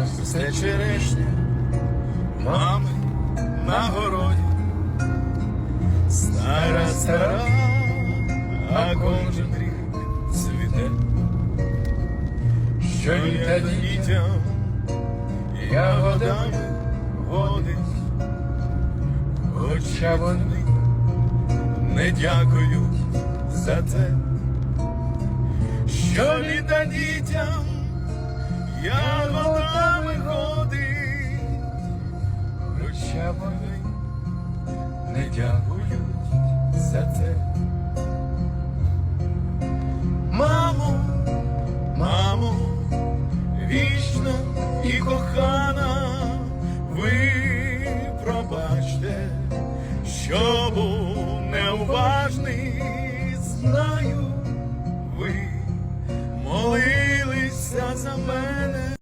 росте черешня, мами на городі, стара стара, а кожен рік цвіте, що літа дітям ягодами водить, хоча вони не дякують за те, що літа дітям ягодами хоча вони не дякують за це. Мамо, мамо, вічна і кохана, ви пробачте, що був неуважний, знаю, ви молилися за мене,